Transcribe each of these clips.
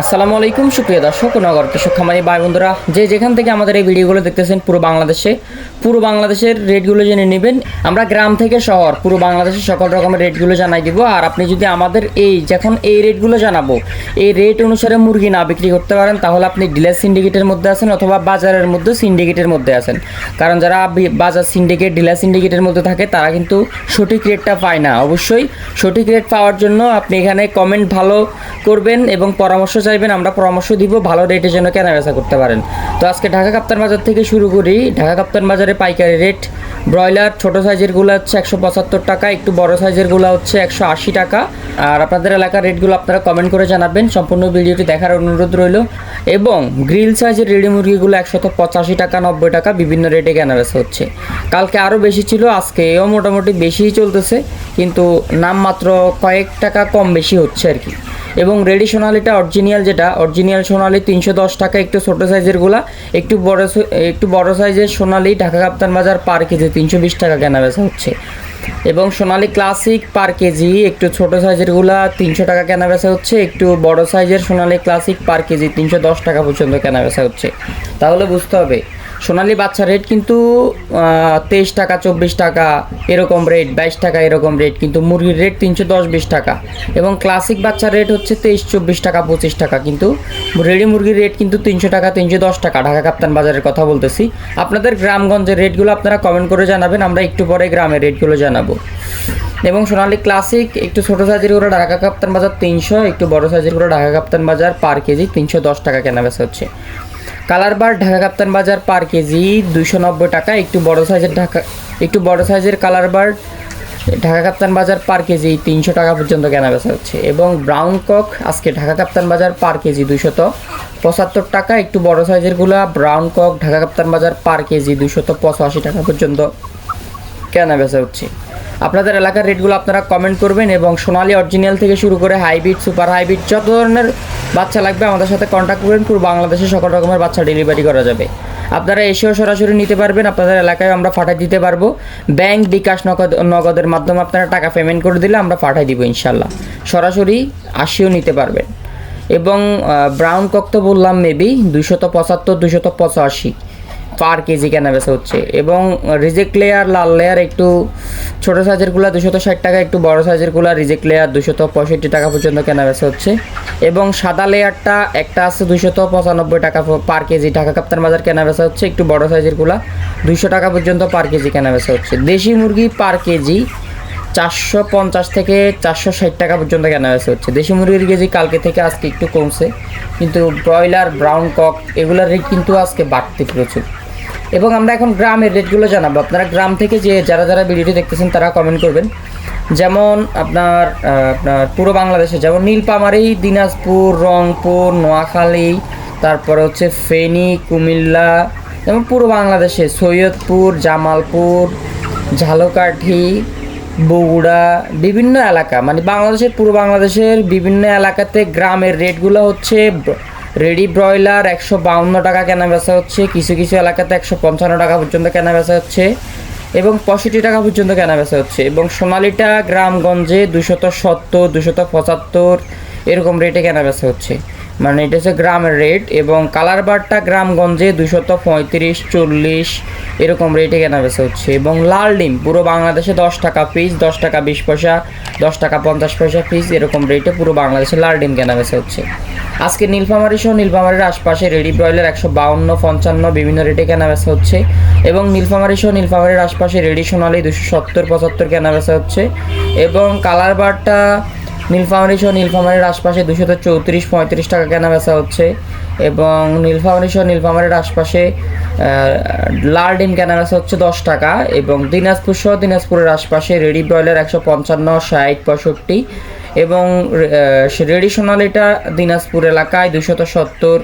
আসসালামু আলাইকুম, সুপ্রিয় দর্শক নগর কৃষক খামারি ভাই বন্ধুরা। যে যেখান থেকে আমাদের এই ভিডিওগুলো দেখতেছেন পুরো বাংলাদেশে, পুরো বাংলাদেশের রেটগুলো জেনে নেবেন। আমরা গ্রাম থেকে শহর, পুরো বাংলাদেশের সকল রকমের রেটগুলো জানাই দিব। আর আপনি যদি আমাদের এই, যখন এই রেটগুলো জানাব, এই রেট অনুসারে মুরগি না বিক্রি করতে পারেন, তাহলে আপনি ডিলার সিন্ডিকেটের মধ্যে আছেন অথবা বাজারের মধ্যে সিন্ডিকেটের মধ্যে আছেন। কারণ যারা বাজার সিন্ডিকেট, ডিলার সিন্ডিকেটের মধ্যে থাকে, তারা কিন্তু সঠিক রেটটা পায় না। অবশ্যই সঠিক রেট পাওয়ার জন্য আপনি এখানে কমেন্ট ভালো করবেন এবং পরামর্শ চাইবেন, আমরা পরামর্শ দিব, ভালো রেটের জন্য কেনা বেচা করতে পারেন। তো আজকে ঢাকা কাপ্তান বাজার থেকে শুরু করি। ঢাকা কাপ্তান বাজারে পাইকারি রেট ব্রয়লার ছোট সাইজেরগুলো হচ্ছে একশো পঁচাত্তর টাকা, একটু বড় সাইজেরগুলো হচ্ছে একশো আশি টাকা। আর আপনাদের এলাকার রেটগুলো আপনারা কমেন্ট করে জানাবেন, সম্পূর্ণ ভিডিওটি দেখার অনুরোধ রইল। এবং গ্রিল সাইজের রেডি মুরগিগুলো একশত পঁচাশি টাকা, নব্বই টাকা, বিভিন্ন রেটে কেনা বেচা হচ্ছে। কালকে আরও বেশি ছিল আজকে এও মোটামুটি বেশিই চলতেছে, কিন্তু নামমাত্র কয়েক টাকা কম বেশি হচ্ছে আর কি। এবং রেডি সোনালিটা অরিজিনাল যেটা অরিজিনাল সোনালি তিনশো দশ টাকা, একটু ছোটো সাইজেরগুলা একটু বড় একটু বড় সাইজের সোনালি ঢাকা কাপ্তান বাজার পার কেজি, তিনশো বিশ টাকা কেনা বেচা হচ্ছে। এবং সোনালি ক্লাসিক পার কেজি, একটু ছোট সাইজেরগুলা তিনশো টাকা কেনা বেচা হচ্ছে, একটু বড় সাইজের সোনালি ক্লাসিক পার কেজি, তিনশো দশ টাকা পর্যন্ত কেনা বেচা হচ্ছে। তাহলে বুঝতে হবে সোনালি বাচ্চা রেট কিন্তু তেইশ টাকা, চব্বিশ টাকা এরকম রেট বাইশ টাকা এরকম রেট কিন্তু মুরগির রেট তিনশো দশ, বিশ টাকা। এবং ক্লাসিক বাচ্চার রেট হচ্ছে তেইশ, চব্বিশ টাকা, পঁচিশ টাকা, কিন্তু রেডি মুরগির রেট কিন্তু তিনশো টাকা, তিনশো দশ টাকা, ঢাকা কাপ্তান বাজারের কথা বলতেছি। আপনাদের গ্রামগঞ্জের রেটগুলো আপনারা কমেন্ট করে জানাবেন, আমরা একটু পরে গ্রামের রেটগুলো জানাব। এবং সোনালি ক্লাসিক একটু ছোটো সাইজের করে ঢাকা কাপ্তান বাজার তিনশো, একটু বড় সাইজের করে ঢাকা কাপ্তান বাজার পার কেজি তিনশো দশ টাকা কেনা বেচা হচ্ছে। কালার বার ঢাকা কাপ্তান বাজার পার কেজি দুইশো নব্বই টাকা। একটু বড় সাইজের ঢাকা একটু বড় সাইজের কালার বার ঢাকা কাপ্তান বাজার পার কেজি তিনশো টাকা পর্যন্ত কেনা বেচা হচ্ছে এবং ব্রাউন কক আজকে ঢাকা কাপ্তান বাজার পার কেজি দুইশত পঁচাত্তর টাকা। একটু বড় সাইজেরগুলো brown cock Dhaka Kaptan Bazar per KG দুইশত পঁচাশি টাকা পর্যন্ত কেনা বেচা হচ্ছে। আপনাদের এলাকার রেটগুলো আপনারা কমেন্ট করবেন এবং সোনালী অরিজিনাল থেকে শুরু করে হাইব্রিড সুপার হাইব্রিড যত ধরনের বাচ্চা লাগবে, আমাদের সাথে কন্ট্যাক্ট করবেন পুরো বাংলাদেশে সকল রকমের বাচ্চা ডেলিভারি করা যাবে। আপনারা এসেও সরাসরি নিতে পারবেন, আপনাদের এলাকায় আমরা পাঠাই দিতে পারব। ব্যাংক বিকাশ নগদ, নগদের মাধ্যমে আপনারা টাকা পেমেন্ট করে দিলে আমরা পাঠাই দিব ইনশাল্লাহ। সরাসরি আসিও নিতে পারবেন। এবং ব্রাউন কক তো বললাম মেবি দুশত পঁচাত্তর দুশত পঁচাশি। পার কেজি কেনা বেচা হচ্ছে। এবং রিজেক্ট লেয়ার লাল লেয়ার একটু ছোটো সাইজেরগুলো দুশত ষাট টাকা, একটু বড় সাইজেরগুলো রিজেক্ট লেয়ার দুশত পঁয়ষট্টি টাকা পর্যন্ত কেনা বেচা হচ্ছে। এবং সাদা লেয়ারটা একটা আছে দুশত পঁচানব্বই টাকা পার কেজি। ঢাকা কাপ্তান বাজার কেনা বেচা হচ্ছে, একটু বড় সাইজেরগুলো দুশো টাকা পর্যন্ত পার কেজি কেনা বেচা হচ্ছে। দেশি মুরগি পার কেজি চারশো পঞ্চাশ থেকে চারশো ষাট টাকা পর্যন্ত কেনা বেচা হচ্ছে। দেশি মুরগির কেজি কালকে থেকে আজকে একটু কমছে, কিন্তু ব্রয়লার ব্রাউন কক, এগুলোর রেট কিন্তু আজকে বাড়তি প্রচুর। এবং আমরা এখন গ্রামের রেটগুলো জানাব। আপনারা গ্রাম থেকে যে যারা যারা ভিডিওটি দেখতেছেন, তারা কমেন্ট করবেন। যেমন আপনার আপনার পুরো বাংলাদেশে, যেমন নীলপামারি দিনাজপুর, রংপুর, নোয়াখালী, তারপরে হচ্ছে ফেনী, কুমিল্লা, যেমন পুরো বাংলাদেশে, সৈয়দপুর, জামালপুর, ঝালকাঠি, বগুড়া, বিভিন্ন এলাকা মানে বাংলাদেশের, পুরো বাংলাদেশের বিভিন্ন এলাকাতে গ্রামের রেটগুলো হচ্ছে রেডি ব্রয়লার একশো বাউন্ন টাকা কেনা বেচা হচ্ছে, কিছু কিছু এলাকাতে একশো পঞ্চান্ন টাকা পর্যন্ত কেনা বেচা হচ্ছে এবং পঁয়ষট্টি টাকা পর্যন্ত কেনা বেচা হচ্ছে এবং সোনালিটা গ্রামগঞ্জে দুশত সত্তর দুশত পঁচাত্তর এরকম রেটে কেনা বেচা হচ্ছে। মানে এটা হচ্ছে গ্রামের রেট এবং কালার বারটা গ্রামগঞ্জে দুশত পঁয়ত্রিশ, চল্লিশ এরকম রেটে কেনা বেচা হচ্ছে এবং লাল ডিম, পুরো বাংলাদেশে দশ টাকা পিস দশ টাকা বিশ পয়সা, দশ টাকা পঞ্চাশ পয়সা পিস এরকম রেটে পুরো বাংলাদেশে লাল ডিম কেনা বেচা হচ্ছে। আজকে নীলফামারি সহ নীলফামারির আশপাশে রেডি ব্রয়লার একশো বাউন্ন, পঞ্চান্ন বিভিন্ন রেটে কেনা বেচা হচ্ছে। এবং নীলফামারি সহ নীলফামারির আশপাশে রেডি সোনালি দুশো সত্তর, পঁচাত্তর কেনা বেচা হচ্ছে। এবং কালার বারটা নীলফামারি সহ নীলফামারির আশপাশে দুশো চৌত্রিশ, পঁয়ত্রিশ টাকা কেনা বেচা হচ্ছে। এবং নীলফামারি সহ নীলফামারির আশপাশে লাল ডিম কেনা বেচা হচ্ছে দশ টাকা। এবং দিনাজপুর সহ দিনাজপুরের আশপাশে রেডি ব্রয়লার একশো পঞ্চান্ন, ষাট, পঁয়ষট্টি। এবং রেডি সোনালিটা দিনাজপুর এলাকায় দুশত সত্তর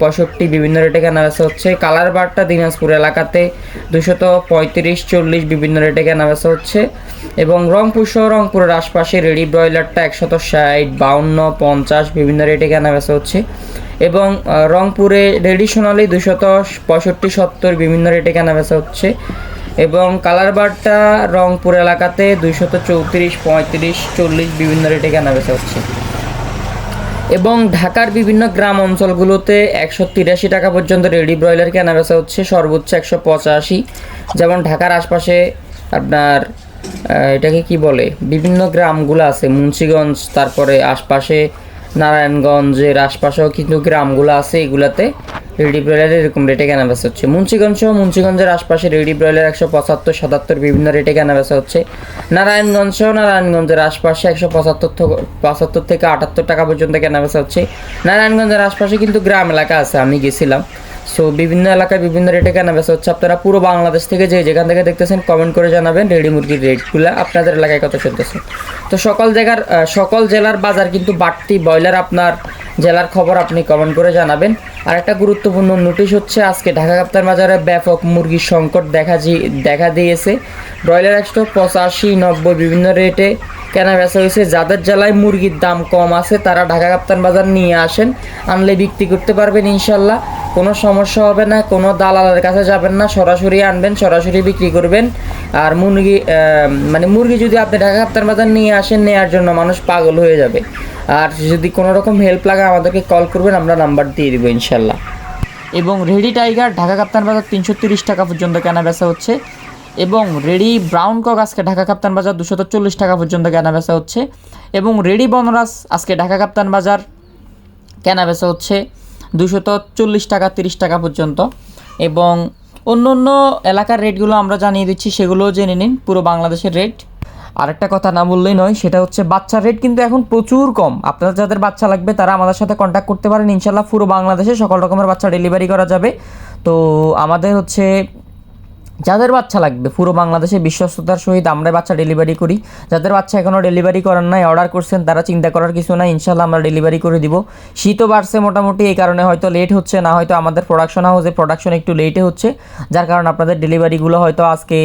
পঁয়ষট্টি বিভিন্ন রেটে কেনা বেচা হচ্ছে। কালার বারটা দিনাজপুর এলাকাতে দুশত পঁয়ত্রিশ, চল্লিশ বিভিন্ন রেটে কেনা বেচা হচ্ছে। এবং রংপুর সহ রংপুরের আশপাশে রেডি ব্রয়লারটা একশত ষাট, বাউন্ন, পঞ্চাশ বিভিন্ন রেটে কেনা বেচা হচ্ছে। এবং রংপুরে রেডিশনালি দুশত পঁয়ষট্টি, সত্তর বিভিন্ন রেটে কেনা বেচা হচ্ছে। এবং কালার বারটা রংপুর এলাকাতে দুইশত চৌত্রিশ, পঁয়ত্রিশ, চল্লিশ বিভিন্ন রেটে কেনা বেচা হচ্ছে। এবং ঢাকার বিভিন্ন গ্রাম অঞ্চলগুলোতে একশো তিরাশি টাকা পর্যন্ত রেডি ব্রয়লার কেনা বেচা হচ্ছে, সর্বোচ্চ একশো পঁচাশি। যেমন ঢাকার আশপাশে আপনার এটাকে কি বলে? বিভিন্ন গ্রামগুলো আছে, মুন্সিগঞ্জ, তারপরে আশপাশে নারায়ণগঞ্জের আশপাশেও কিন্তু গ্রামগুলো আছে এগুলাতে। রেডি ব্রয়লারের এরকম রেটে কেনা বেচা হচ্ছে। মুন্সিগঞ্জ সহ মুন্সিগঞ্জের আশপাশে রেডি ব্রয়লার একশো পঁচাত্তর, সাতাত্তর বিভিন্ন রেটে কেনা বেচা হচ্ছে। নারায়ণগঞ্জ সহ নারায়ণগঞ্জের আশপাশে একশো পঁচাত্তর পঁচাত্তর থেকে আটাত্তর টাকা পর্যন্ত কেনা বেচা হচ্ছে। নারায়ণগঞ্জের আশপাশে কিন্তু গ্রাম এলাকা আছে, আমি গেছিলাম। সো বিভিন্ন এলাকায় বিভিন্ন রেটে কেনা বেচা হচ্ছে। আপনারা পুরো বাংলাদেশ থেকে যে যেখান থেকে দেখতেছেন কমেন্ট করে জানাবেন রেডি মুরগির রেটগুলো আপনাদের এলাকায় কত চলতেছে? তো সকল জায়গার সকল জেলার বাজার কিন্তু বাড়তি। ব্রয়লার আপনার, জেলার খবর আপনি কমেন্ট করে জানাবেন। আর একটা গুরুত্বপূর্ণ নোটিশ হচ্ছে, আজকে ঢাকা কাপ্তার বাজারে ব্যাপক মুরগির সংকট দেখা দেখা দিয়েছে। ব্রয়লার একশো পঁচাশি, নব্বই, বিভিন্ন রেটে কেনা বেচা হয়েছে। যাদের জেলায় মুরগির দাম কম আছে, তারা ঢাকা কাপ্তান বাজার নিয়ে আসেন। আনলে বিক্রি করতে পারবেন ইনশাল্লাহ। কোনো সমস্যা হবে না, কোনো দালালের কাছে যাবেন না, সরাসরি আনবেন, সরাসরি বিক্রি করবেন। আর মুরগি মানে মুরগি যদি আপনি ঢাকা কাপ্তান বাজার নিয়ে আসেন নেওয়ার জন্য মানুষ পাগল হয়ে যাবে। আর যদি কোনো রকম হেল্প লাগে, আমাদেরকে কল করবেন, আমরা নাম্বার দিয়ে দিব ইনশাল্লাহ। এবং রেডি টাইগার ঢাকা কাপ্তান বাজার তিনশো তিরিশ টাকা পর্যন্ত কেনা বেচা হচ্ছে। এবং রেডি ব্রাউন কক আজকে ঢাকা কাপ্তান বাজার দুশো চল্লিশ টাকা পর্যন্ত কেনা বেচা হচ্ছে। এবং রেডি বনরাস আজকে ঢাকা কাপ্তান বাজার কেনা বেচা হচ্ছে। দুশত চল্লিশ টাকা, তিরিশ টাকা পর্যন্ত। এবং অন্য অন্য এলাকার রেটগুলো আমরা জানিয়ে দিচ্ছি, সেগুলোও জেনে নিন, পুরো বাংলাদেশের রেট। আরেকটা কথা না বললেই নয়, সেটা হচ্ছে বাচ্চার রেট কিন্তু এখন প্রচুর কম। আপনার যাদের বাচ্চা লাগবে, তারা আমাদের সাথে কন্ট্যাক্ট করতে পারেন। ইনশাল্লাহ পুরো বাংলাদেশে সকল রকমের বাচ্চা ডেলিভারি করা যাবে। তো আমাদের হচ্ছে যাদের বাচ্চা লাগবে, পুরো বাংলাদেশে বিশ্বস্ততার সহিত আমরা বাচ্চা ডেলিভারি করি। যাদের বাচ্চা এখনও ডেলিভারি করার নাই অর্ডার করছেন, তারা চিন্তা করার কিছু নাই ইনশাল্লাহ আমরা ডেলিভারি করে দিব। শীতও বাড়ছে মোটামুটি, এই কারণে হয়তো লেট হচ্ছে, না হয়তো আমাদের প্রোডাকশন হাউসে প্রোডাকশন একটু লেটে হচ্ছে। যার কারণে আপনাদের ডেলিভারিগুলো হয়তো আজকে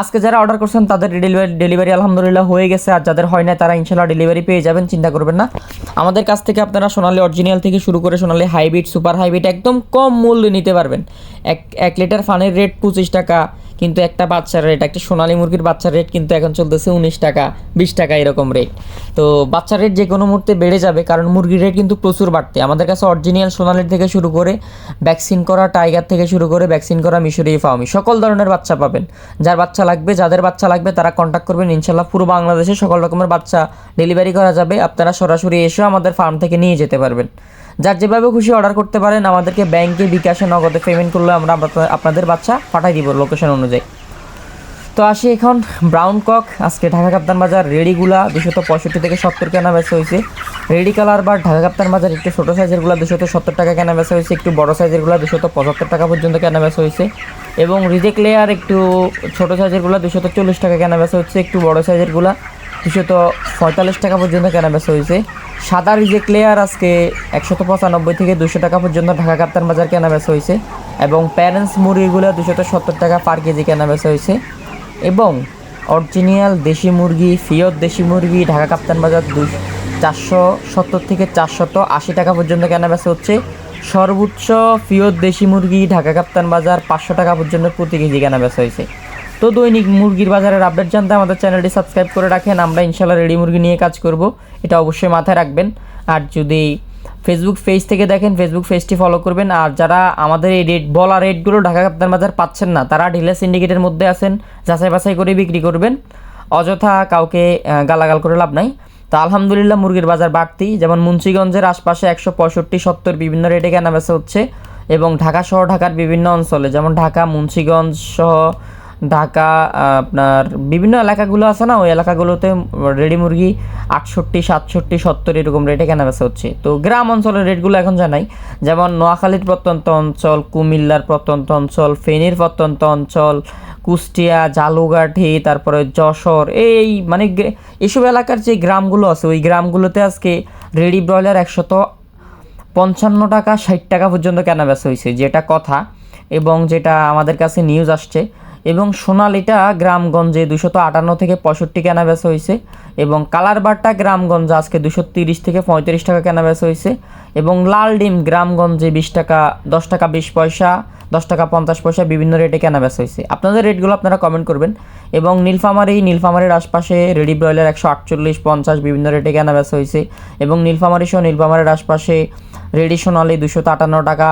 আজকে যারা অর্ডার করছেন, তাদের ডেলিভারি ডেলিভারি আলহামদুলিল্লাহ হয়ে গেছে। আর যাদের হয় না তারা ইনশাল্লাহ ডেলিভারি পেয়ে যাবেন, চিন্তা করবেন না। আমাদের কাছ থেকে আপনারা সোনালি অরিজিনাল থেকে শুরু করে সোনালি হাইব্রিড সুপার হাইব্রিড একদম কম মূল্যে নিতে পারবেন। এক এক লিটার ফানের রেট পঁচিশ টাকা। কিন্তু একটা বাচ্চার রেট একটা সোনালী মুরগির বাচ্চার রেট কিন্তু এখন চলতেছে উনিশ টাকা, বিশ টাকা এরকম রেট তো বাচ্চার রেট যে কোনো মুহূর্তে বেড়ে যাবে, কারণ মুরগির রেট কিন্তু প্রচুর বাড়তে। আমাদের কাছে অরিজিনাল সোনালির থেকে শুরু করে ভ্যাকসিন করা টাইগার থেকে শুরু করে ভ্যাকসিন করা মিশরি ফার্মি সকল ধরনের বাচ্চা পাবেন। যার বাচ্চা লাগবে, যাদের বাচ্চা লাগবে তারা কন্ট্যাক্ট করবেন। ইনশাল্লাহ পুরো বাংলাদেশে সকল রকমের বাচ্চা ডেলিভারি করা যাবে। আপনারা সরাসরি এসেও আমাদের ফার্ম থেকে নিয়ে যেতে পারবেন। যার যেভাবে খুশি অর্ডার করতে পারেন, আমাদেরকে ব্যাংকে বিকাশে নগদে পেমেন্ট করলে আমরা আপনাদের বাচ্চা পাঠাই দিব লোকেশন অনুযায়ী। তো আসি এখন ব্রাউন কক আজকে ঢাকা কাপ্তান বাজার, রেডিগুলা দুশত পঁয়ষট্টি থেকে সত্তর কেনা বেচা হয়েছে। রেডি কালার বা ঢাকা কাপ্তান বাজার একটু ছোটো সাইজেরগুলো দুশত সত্তর টাকা কেনা বেচা হয়েছে, একটু বড় সাইজেরগুলো দুশত পঁচাত্তর টাকা পর্যন্ত কেনা বেচা হয়েছে। এবং রিজেক্ট লেয়ার একটু ছোটো সাইজেরগুলো দুশত চল্লিশ টাকা কেনা বেচা হচ্ছে, একটু বড় সাইজেরগুলো দুশত পঁয়তাল্লিশ টাকা পর্যন্ত কেনা বেচা হয়েছে। সাদা রিজেক্ট লেয়ার আজকে একশত পঁচানব্বই থেকে দুশো টাকা পর্যন্ত ঢাকা কাপ্তান বাজার কেনা বেচা হয়েছে এবং প্যারেন্টস মুরগিগুলো দুশত সত্তর টাকা পার কেজি কেনা বেচা হয়েছে। এবং অরিজিনাল দেশি মুরগি, ফিয়ত দেশি মুরগি ঢাকা কাপ্তান বাজার দু চারশো সত্তর থেকে চারশত আশি টাকা পর্যন্ত কেনা বেচা হচ্ছে। সর্বোচ্চ ফিয়ত দেশি মুরগি ঢাকা কাপ্তান বাজার পাঁচশো টাকা পর্যন্ত প্রতি কেজি কেনা বেচা হয়েছে। তো দৈনিক মুরগির বাজারের আপডেট জানতে আমাদের চ্যানেলটি সাবস্ক্রাইব করে রাখেন। আমরা ইনশাল্লাহ রেডি মুরগি নিয়ে কাজ করব। এটা অবশ্যই মাথায় রাখবেন। আর যদি ফেসবুক পেজ থেকে দেখেন ফেসবুক পেজটি ফলো করবেন। আর যারা আমাদের এই রেট বলা রেটগুলো ঢাকা কাপ্তান বাজার পাচ্ছেন না, তারা ঢিলা সিন্ডিকেটের মধ্যে আছেন, যাচাই বাছাই করে বিক্রি করবেন। অযথা কাউকে গালাগাল করে লাভ নাই। তা আলহামদুলিল্লাহ মুরগির বাজার বাড়তি। যেমন মুন্সিগঞ্জের আশপাশে একশো পঁয়ষট্টি, সত্তর বিভিন্ন রেটে কেনা বেচা হচ্ছে। এবং ঢাকা সহ ঢাকার বিভিন্ন অঞ্চলে, যেমন ঢাকা, মুন্সিগঞ্জ সহ ঢাকা আপনার বিভিন্ন এলাকাগুলো আছে না? ওই এলাকাগুলোতে রেডি মুরগি আটষট্টি, সাতষট্টি, সত্তর এরকম রেটে কেনা বেচা হচ্ছে। তো গ্রাম অঞ্চলের রেটগুলো এখন জানাই। যেমন নোয়াখালীর প্রত্যন্ত অঞ্চল, কুমিল্লার প্রত্যন্ত অঞ্চল, ফেনীর প্রত্যন্ত অঞ্চল, কুষ্টিয়া জালুগাঠি তারপরে যশোর, এই মানে এসব এলাকার যে গ্রামগুলো আছে, ওই গ্রামগুলোতে আজকে রেডি ব্রয়লার একশত পঞ্চান্ন টাকা, ষাট টাকা পর্যন্ত কেনা বেচা হয়েছে যেটা কথা। এবং যেটা আমাদের কাছে নিউজ আসছে এবং সোনালিটা গ্রামগঞ্জে দুশত আটান্ন থেকে পঁয়ষট্টি কেনা বেচা হয়েছে এবং কালার কালারবারটা গ্রামগঞ্জে আজকে দুশো তিরিশ থেকে পঁয়ত্রিশ টাকা কেনা বেচা হয়েছে এবং লাল ডিম গ্রামগঞ্জে বিশ টাকা, দশ টাকা বিশ পয়সা, দশ টাকা পঞ্চাশ পয়সা বিভিন্ন রেটে কেনা বেচা হয়েছে। আপনাদের রেটগুলো আপনারা কমেন্ট করবেন। এবং নীলফামারি, নীলফামারির আশপাশে রেডি ব্রয়লার একশো আটচল্লিশ, পঞ্চাশ বিভিন্ন রেটে কেনা বেচা হয়েছে। এবং নীলফামারি সহ নীলফামারির আশপাশে রেডি সোনালি দুশো আটান্ন টাকা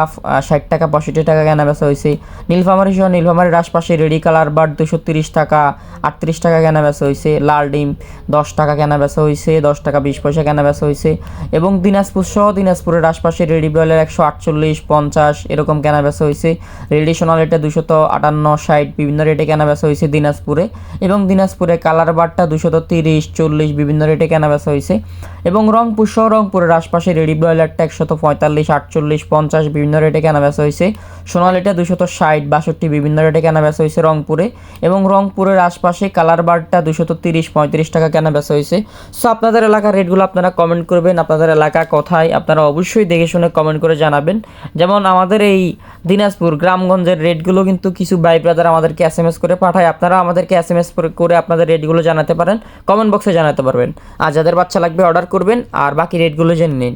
ষাট টাকা, পঁয়ষট্টি টাকা কেনা বেচা হয়েছে। নীলফামারি সহ নীলফামারির আশপাশে রেডি কালার বার্ড দুশো তিরিশ টাকা, আটত্রিশ টাকা কেনা বেচা হয়েছে। লাল ডিম দশ টাকা কেনা বেচা হয়েছে, দশ টাকা বিশ পয়সা কেনা বেচা হয়েছে। এবং দিনাজপুর সহ দিনাজপুরের আশপাশে রেডি ব্রয়লার একশো আটচল্লিশ, পঞ্চাশ এরকম কেনা বেচা হয়েছে। রেডি সোনালিটা দুশত আটান্ন, ষাট বিভিন্ন রেটে কেনা বেচা হয়েছে দিনাজপুরে। এবং দিনাজপুরে কালার বারটা দুশত তিরিশ, চল্লিশ বিভিন্ন রেটে কেনা বেচা হয়েছে এবং রংপুর সহ রংপুরের আশপাশে রেডি ব্রয়লারটা একশত পঁয়তাল্লিশ, আটচল্লিশ, পঞ্চাশ বিভিন্ন রেটে কেনা বেচা হয়েছে সোনালিটা দুশত ষাট, বাষট্টি বিভিন্ন রেটে কেনা বেচা হয়েছে রংপুরে। এবং রংপুরের আশপাশে কালার বারটা দুশত তিরিশ, পঁয়ত্রিশ টাকা কেনা বেচা হয়েছে সো আপনাদের এলাকার রেটগুলো আপনারা কমেন্ট করবেন, আপনাদের এলাকা কোথায়, আপনারা অবশ্যই দেখে শুনে কমেন্ট করে জানাবেন। যেমন আমাদের এই দিনাজপুর, গ্রামগঞ্জের রেটগুলো কিন্তু কিছু বাই ব্রাদার আমাদেরকে এস এম এস করে পাঠায় আপনারা আমাদেরকে এস এম এস করে আপনাদের রেটগুলো জানাতে পারেন। কমেন্ট বক্সে জানাতে পারবেন। আর যাদের বাচ্চা লাগবে অর্ডার করবেন, আর বাকি রেটগুলো জেনে নিন।